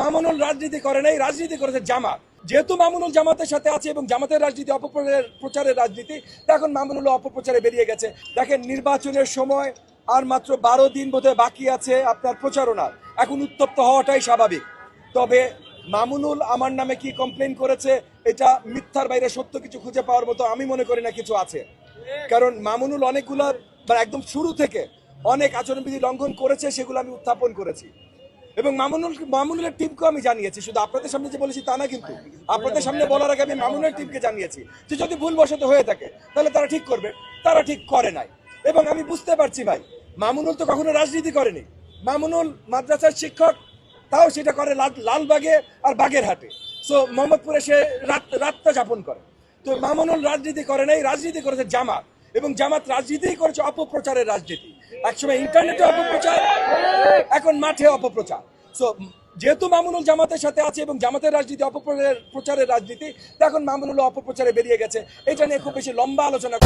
মামুনুল রাজনীতি করে নাই, রাজনীতি করেছে জামাত। যেহেতু মামুনুল জামাতের সাথে আছে এবং জামাতের রাজনীতি, অপপ্রচারের প্রচারের রাজনীতি এখন মামুনুল অপপ্রচারে বেরিয়ে গেছে। দেখেন, নির্বাচনের সময় আর মাত্র বারো দিন বোধহয় বাকি আছে আপনার প্রচারণার। এখন উত্তপ্ত হওয়াটাই স্বাভাবিক। তবে মামুনুল আমার নামে কি কমপ্লেন করেছে, এটা মিথ্যার বাইরে সত্য কিছু খুঁজে পাওয়ার মতো আমি মনে করি না কিছু আছে। কারণ মামুনুল অনেকগুলো মানে একদম শুরু থেকে অনেক আচরণবিধি লঙ্ঘন করেছে, সেগুলো আমি উত্থাপন করেছি। এবং মামুনুল মামুনুলের টিমকেও আমি জানিয়েছি। শুধু আপনাদের সামনে যে বলেছি তা না কিন্তু। আপনাদের সামনে বলার আগে আমি মামুনের টিমকে জানিয়েছি যে যদি ভুলবশত হয়ে থাকে, তাহলে তারা ঠিক করবে। তারা ঠিক করে নাই। এবং আমি বুঝতে পারছি ভাই, মামুনুল তো কখনো রাজনীতি করেনি। মামুনুল মাদ্রাসার শিক্ষক, তাও সেটা করে লাল- লালবাগে আর বাগেরহাটে। সো মোহাম্মদপুরে সে রাত রাতটা যাপন করে। তো মামুনুল রাজনীতি করে নাই, রাজনীতি করেছে জামাত। এবং জামাত রাজনীতি করেছে অপপ্রচারের রাজনীতি। একসময় ইন্টারনেটে অপপ্রচার এখন মাঠে অপপ্রচার। সো যেহেতু মামুনুল জামাতের সাথে আছে এবং জামাতের রাজনীতি, অপপ্রচারের, প্রচারের রাজনীতি, তো এখন মামুনুল অপপ্রচারে বেরিয়ে গেছে। এটা নিয়ে খুব বেশি লম্বা আলোচনা